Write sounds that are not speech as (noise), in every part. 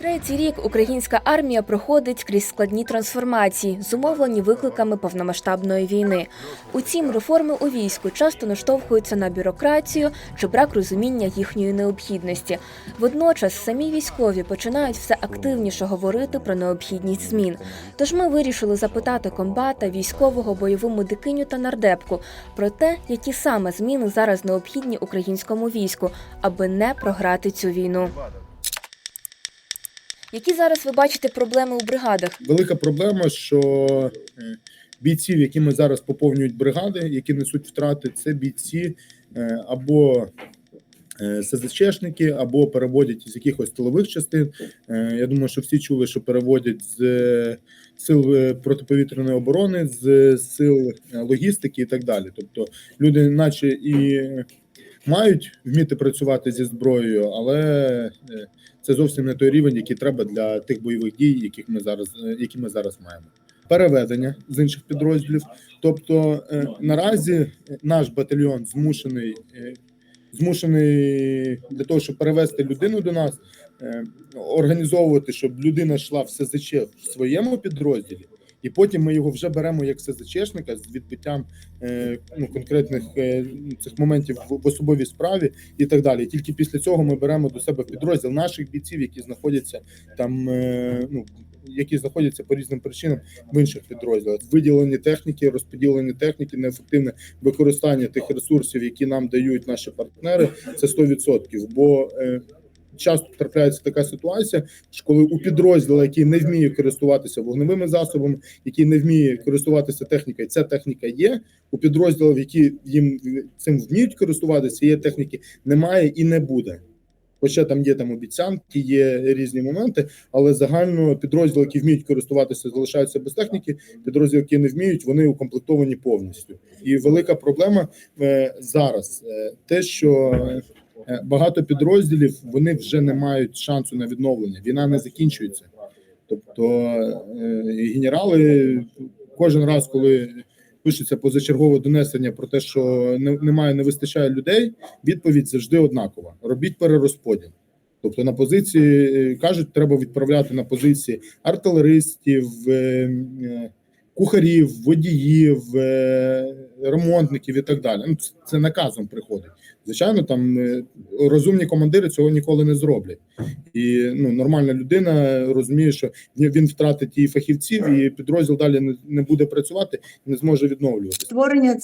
Третій рік українська армія проходить крізь складні трансформації, зумовлені викликами повномасштабної війни. Утім, реформи у війську часто наштовхуються на бюрократію чи брак розуміння їхньої необхідності. Водночас самі військові починають все активніше говорити про необхідність змін. Тож ми вирішили запитати комбата, військового, бойову медикиню та нардепку про те, які саме зміни зараз необхідні українському війську, аби не програти цю війну. Які зараз ви бачите проблеми у бригадах? Велика проблема, що е, бійців, які ми зараз поповнюють бригади, які несуть втрати, це бійці е, або е, СЗЧшники, або переводять з якихось тилових частин. Я думаю, що всі чули, що переводять з сил протиповітряної оборони, з сил логістики і так далі. Тобто люди, наче і мають вміти працювати зі зброєю, але е, це зовсім не той рівень, який треба для тих бойових дій, яких ми зараз е, які ми зараз маємо. Переведення з інших підрозділів. Тобто е, наразі наш батальйон змушений змушений для того, щоб перевести людину до нас, організовувати, щоб людина йшла в СЗЧ в своєму підрозділі. І потім ми його вже беремо як СЗЧшника з відбиттям е, ну, конкретних е, цих моментів в, в особовій справі і так далі. Тільки після цього ми беремо до себе підрозділ наших бійців, які знаходяться там, е, ну які знаходяться по різним причинам в інших підрозділах. Виділені техніки, розподілені техніки, неефективне використання тих ресурсів, які нам дають наші партнери, це 100%. Бо е, часто трапляється така ситуація, що коли у підрозділу, який не вміє користуватися вогневими засобами, який не вміє користуватися технікою, ця техніка є. У підрозділів, які їм цим вміють користуватися, цієї техніки немає і не буде. Хоча там є там обіцянки, є різні моменти, але загально підрозділи, які вміють користуватися, залишаються без техніки. Підрозділи, які не вміють, вони укомплектовані повністю. І велика проблема е, зараз е, те, що багато підрозділів вони вже не мають шансу на відновлення. Війна не закінчується. Тобто е, генерали кожен раз, коли пишеться позачергове донесення про те, що немає, не вистачає людей, відповідь завжди однакова: робіть перерозподіл. Тобто на позиції е, кажуть, треба відправляти на позиції артилеристів, е, е, кухарів, водіїв, е, ремонтників і так далі. Ну, це- наказом приходить. Звичайно, там е, розумні командири цього ніколи не зроблять. І ну, нормальна людина розуміє, що він втратить і фахівців, і підрозділ далі не, буде працювати, не зможе відновлюватися. створення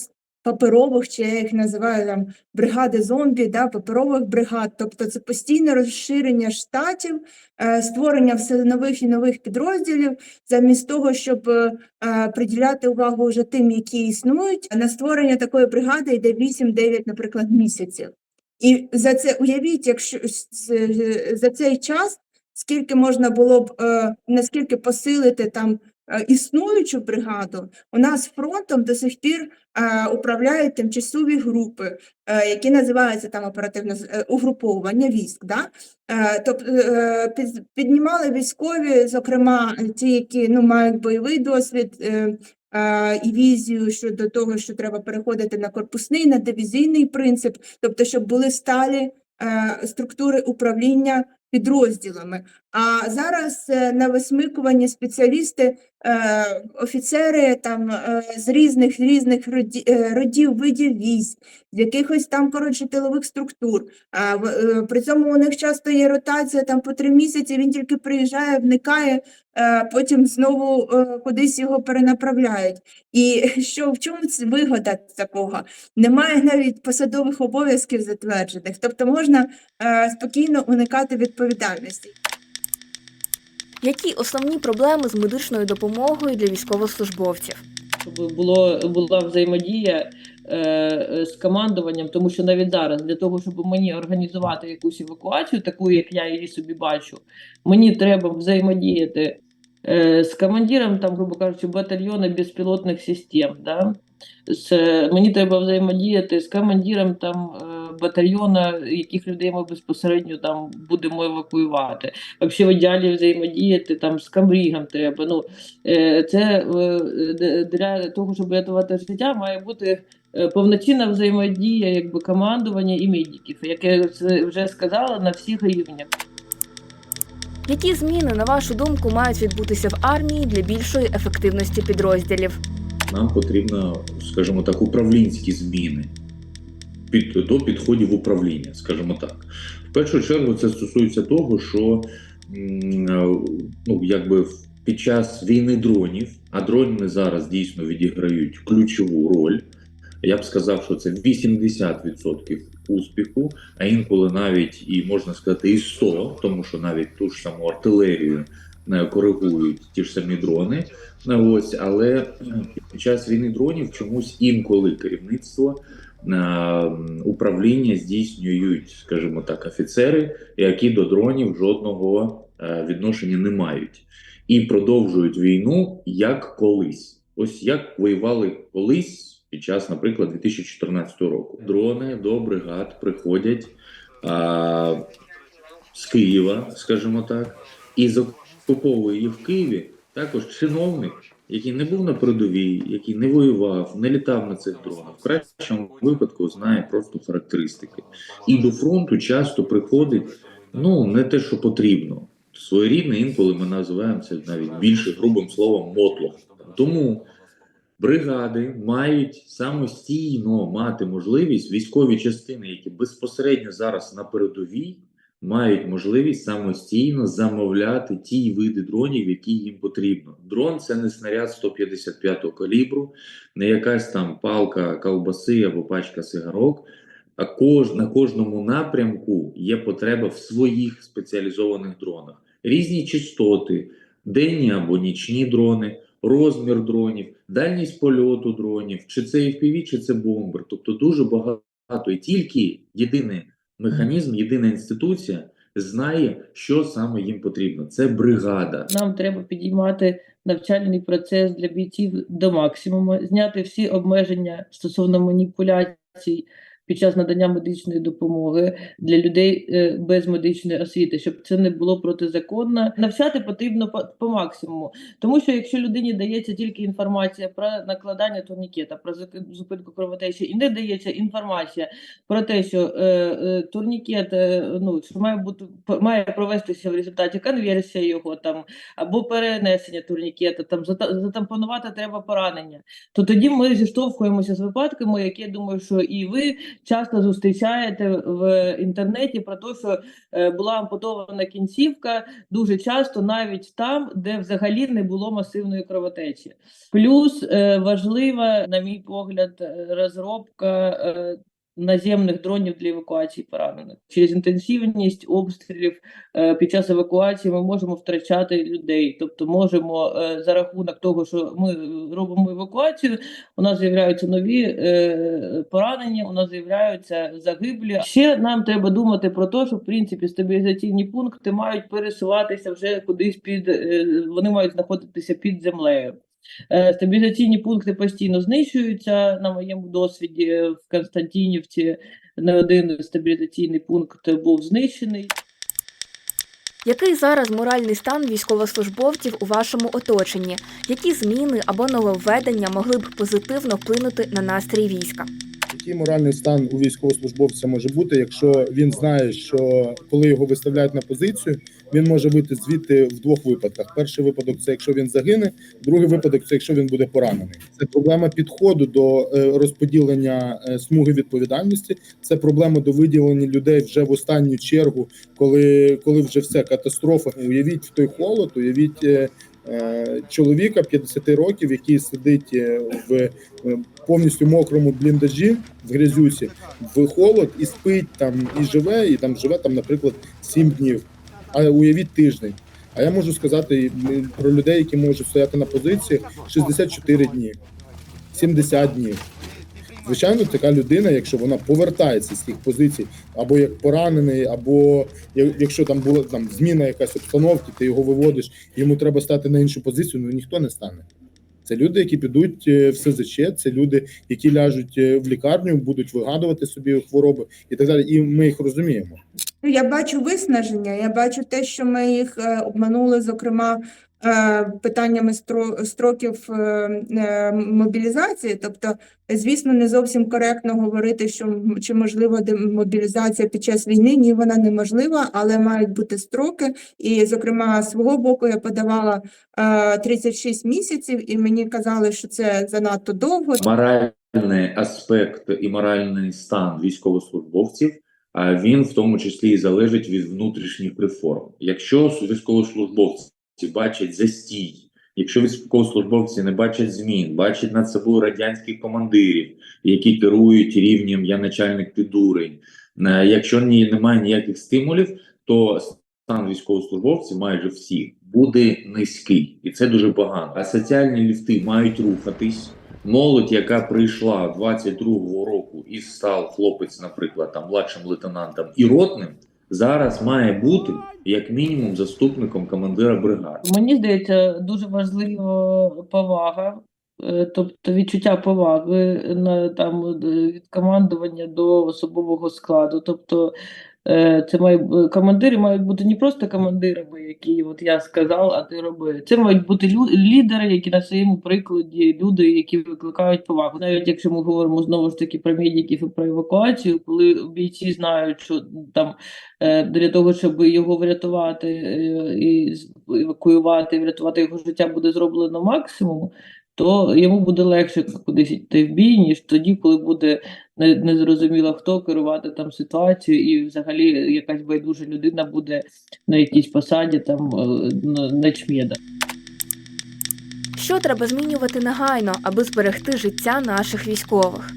паперових, чи я їх називаю там бригади зомбі, да, паперових бригад. Тобто це постійне розширення штатів, е, створення все нових і нових підрозділів, замість того, щоб е, е, приділяти увагу вже тим, які існують. На створення такої бригади йде 8-9, наприклад, місяців. І за це уявіть, якщо за цей час скільки можна було б наскільки посилити там існуючу бригаду, у нас фронтом до сих пір е, управляють тимчасові групи, е, які називаються там е, угруповування військ. Да? Е, тобто е, піднімали військові, зокрема ті, які ну, мають бойовий досвід. Е, е, і візію щодо того, що треба переходити на корпусний, на дивізійний принцип, тобто, щоб були сталі е, структури управління підрозділами. А зараз е, на висмикуванні спеціалісти, е, офіцери там е, з різних різних е, родів видів військ, з якихось там коротше тилових структур. А е, при цьому у них часто є ротація там по три місяці. Він тільки приїжджає, вникає, е, потім знову е, кудись його перенаправляють. І (laughs) що в чому вигода такого? Немає навіть посадових обов'язків затверджених, тобто можна е, спокійно уникати відповідальності. Які основні проблеми з медичною допомогою для військовослужбовців? щоб було була взаємодія е, е, з командуванням, тому що навіть зараз для того, щоб мені організувати якусь евакуацію, таку як я її собі бачу, мені треба взаємодіяти е, з командиром, там, грубо кажучи, батальйону безпілотних систем. Да? З, мені треба взаємодіяти з командиром там батальйону, яких людей ми безпосередньо там будемо евакуювати. Взагалі в ідеалі взаємодіяти там з камрігом треба. Ну, Е, Це е, для того, щоб рятувати життя, має бути е, повноцінна взаємодія, якби командування і медиків, як я вже сказала, на всіх рівнях. Які зміни, на вашу думку, мають відбутися в армії для більшої ефективності підрозділів? нам потрібно, скажімо так, управлінські зміни під, до підходів управління, скажімо так. В першу чергу це стосується того, що е, ну, якби під час війни дронів, а дрони зараз дійсно відіграють ключову роль. Я б сказав, що це 80% успіху, а інколи навіть і можна сказати, і 100, тому що навіть ту ж саму артилерію е, коригують ті ж самі дрони. Ось, але під час війни дронів чомусь інколи керівництво управління здійснюють, скажімо так, офіцери, які до дронів жодного е, відношення не мають, і продовжують війну як колись. Ось як воювали колись під час, наприклад, 2014 року. Дрони до бригад приходять а, з Києва, скажімо так, і закуповує їх в Києві також чиновник, який не був на передовій, який не воював, не літав на цих дронах, в кращому випадку знає просто характеристики. І до фронту часто приходить ну не те, що потрібно. Своєрідне інколи ми називаємо це навіть більше грубим словом мотлох. Тому бригади мають самостійно мати можливість військові частини, які безпосередньо зараз на передовій, мають можливість самостійно замовляти ті види дронів, які їм потрібно. Дрон це не снаряд 155-го калібру, не якась там палка ковбаси або пачка сигарок. А кож, на кожному напрямку є потреба в своїх спеціалізованих дронах. Різні частоти, денні або нічні дрони, розмір дронів, дальність польоту дронів, чи це FPV, чи це бомбер. Тобто дуже багато. І тільки єдиний механізм, єдина інституція знає, що саме їм потрібно. Це бригада. Нам треба підіймати навчальний процес для бійців до максимуму, зняти всі обмеження стосовно маніпуляцій під час надання медичної допомоги для людей е, без медичної освіти, щоб це не було протизаконно. Навчати потрібно по, по максимуму, тому що якщо людині дається тільки інформація про накладання турнікета, про зупинку кровотечі, і не дається інформація про те, що е, е, турнікет е, ну що має бути має провестися в результаті конверсія його там або перенесення турнікета, там зата- затампонувати треба поранення. То тоді ми зіштовхуємося з випадками, які я думаю, що і ви часто зустрічаєте в інтернеті про те, що е, була ампутована кінцівка, дуже часто навіть там, де взагалі не було масивної кровотечі. Плюс е, важлива, на мій погляд, е, розробка. Е, Наземних дронів для евакуації поранених через інтенсивність обстрілів е, під час евакуації ми можемо втрачати людей, тобто можемо е, за рахунок того, що ми робимо евакуацію, у нас з'являються нові е, поранення, у нас з'являються загиблі. Ще нам треба думати про те, що в принципі стабілізаційні пункти мають пересуватися вже кудись під е, вони мають знаходитися під землею. Е, Стабілізаційні пункти постійно знищуються. На моєму досвіді е, в Константинівці не один стабілізаційний пункт був знищений. Який зараз моральний стан військовослужбовців у вашому оточенні? Які зміни або нововведення могли б позитивно вплинути на настрій війська? Який моральний стан у військовослужбовця може бути, якщо він знає, що коли його виставляють на позицію, він може вийти звідти в двох випадках. Перший випадок це якщо він загине, другий випадок це якщо він буде поранений. Це проблема підходу до е, розподілення е, смуги відповідальності. Це проблема до виділення людей вже в останню чергу, коли, коли вже все катастрофа. Уявіть в той холод, уявіть. Е, Чоловіка 50 років, який сидить е, в е, повністю мокрому бліндажі в грязюці, в холод і спить там, і живе, і там живе там, наприклад, 7 днів. А уявіть тиждень. А я можу сказати про людей, які можуть стояти на позиції 64 дні, 70 днів. Звичайно, така людина, якщо вона повертається з тих позицій, або як поранений, або якщо там була там зміна якась обстановки, ти його виводиш, йому треба стати на іншу позицію, ну ніхто не стане. Це люди, які підуть е, в СЗЧ, це люди, які ляжуть е, в лікарню, будуть вигадувати собі хвороби і так далі. І ми їх розуміємо. Ну, Я бачу виснаження, я бачу те, що ми їх е, обманули, зокрема, питаннями стро- строків е, е, мобілізації. Тобто, звісно, не зовсім коректно говорити, що чи можлива демобілізація під час війни. Ні, вона неможлива, але мають бути строки. І, зокрема, свого боку я подавала е, 36 місяців, і мені казали, що це занадто довго. Моральний аспект і моральний стан військовослужбовців. А він в тому числі і залежить від внутрішніх реформ. Якщо військовослужбовці бачать застій, якщо військовослужбовці не бачать змін, бачать над собою радянських командирів, які керують рівнем я начальник ти дурень. Е, Якщо немає ніяких стимулів, то стан військовослужбовців майже всіх буде низький, і це дуже погано. А соціальні ліфти мають рухатись. Молодь, яка прийшла 22-го року і став хлопець, наприклад, там младшим лейтенантом і ротним, зараз має бути як мінімум заступником командира бригади. Мені здається, дуже важлива повага, е, тобто відчуття поваги на там е, від командування до особового складу. Тобто це має командири мають бути не просто командирами, які от я сказав, а ти роби. Це мають бути лідери, які на своєму прикладі, люди, які викликають повагу. Навіть якщо ми говоримо знову ж таки про медиків і про евакуацію, коли бійці знають, що там е, для того, щоб його врятувати е, і евакуювати, врятувати його життя буде зроблено максимум, то йому буде легше кудись йти в бій, ніж тоді, коли буде не- незрозуміло хто керувати там ситуацією, і взагалі якась байдужа людина буде на якійсь посаді там е, на- начмеда. Що треба змінювати негайно, аби зберегти життя наших військових?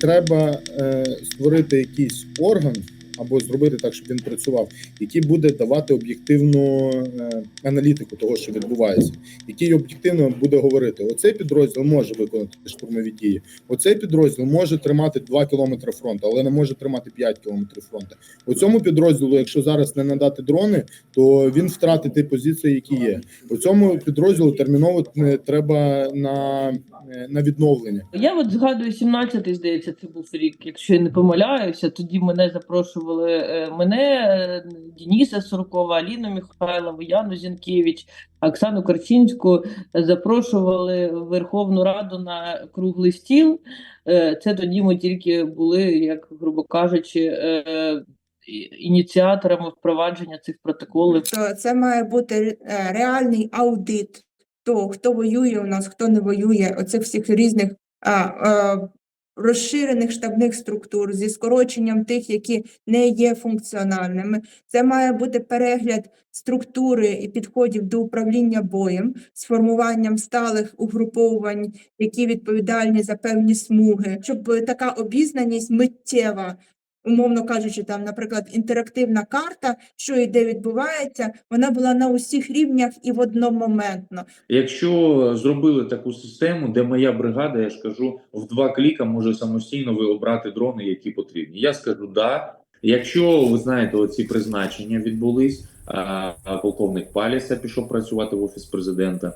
Треба е, створити якийсь орган або зробити так, щоб він працював, який буде давати об'єктивну е, аналітику того, що відбувається, який об'єктивно буде говорити: оцей підрозділ може виконати штурмові дії, оцей підрозділ може тримати 2 кілометри фронту, але не може тримати 5 кілометрів фронту. У цьому підрозділу, якщо зараз не надати дрони, то він втратить ті позиції, які є. У цьому підрозділу терміново треба на, е, на відновлення. Я от згадую 17-й, здається, це був рік, якщо я не помиляюся, тоді мене запрошували е, мене, е, Дениса Суркова, Аліну Михайлову, Яну Зінкевич, Оксану Карчинську запрошували в Верховну Раду на круглий стіл. Е, Це тоді ми тільки були, як грубо кажучи, ініціаторами впровадження цих протоколів. Це має бути реальний аудит того, хто воює у нас, хто не воює, оцих всіх різних а, а, розширених штабних структур зі скороченням тих, які не є функціональними. Це має бути перегляд структури і підходів до управління боєм з формуванням сталих угруповувань, які відповідальні за певні смуги, щоб така обізнаність миттєва умовно кажучи, там, наприклад, інтерактивна карта, що і де відбувається, вона була на усіх рівнях і в одномоментно. Якщо зробили таку систему, де моя бригада, я ж кажу, в два кліка може самостійно ви обрати дрони, які потрібні. Я скажу да. Якщо ви знаєте, оці призначення відбулись, полковник Паліса пішов працювати в офіс президента.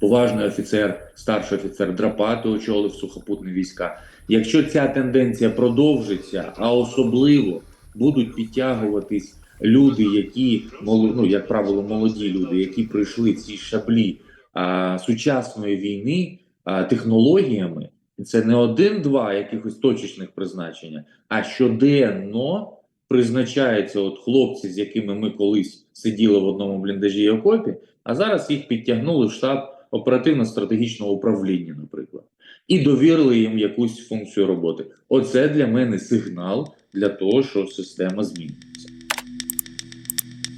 Поважний офіцер, старший офіцер Драпати очолив сухопутні війська. Якщо ця тенденція продовжиться, а особливо будуть підтягуватись люди, які ну, як правило, молоді люди, які пройшли ці шаблі а, сучасної війни а, технологіями, це не один-два якихось точечних призначення, а щоденно призначаються от хлопці, з якими ми колись сиділи в одному бліндажі окопі, а зараз їх підтягнули в штаб оперативно-стратегічного управління, наприклад, і довірили їм якусь функцію роботи. Оце для мене сигнал для того, що система змінюється.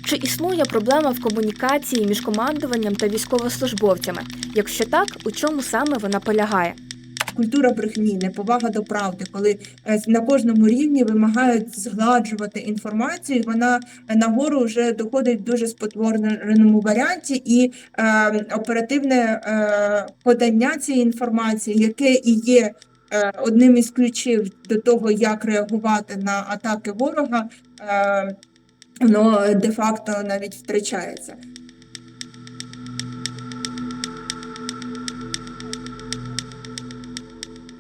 Чи існує проблема в комунікації між командуванням та військовослужбовцями? Якщо так, у чому саме вона полягає? Культура брехні, неповага до правди, коли е, на кожному рівні вимагають згладжувати інформацію, вона е, нагору вже доходить в дуже спотвореному варіанті, і е, оперативне е, подання цієї інформації, яке і є е, одним із ключів до того, як реагувати на атаки ворога, воно де-факто навіть втрачається.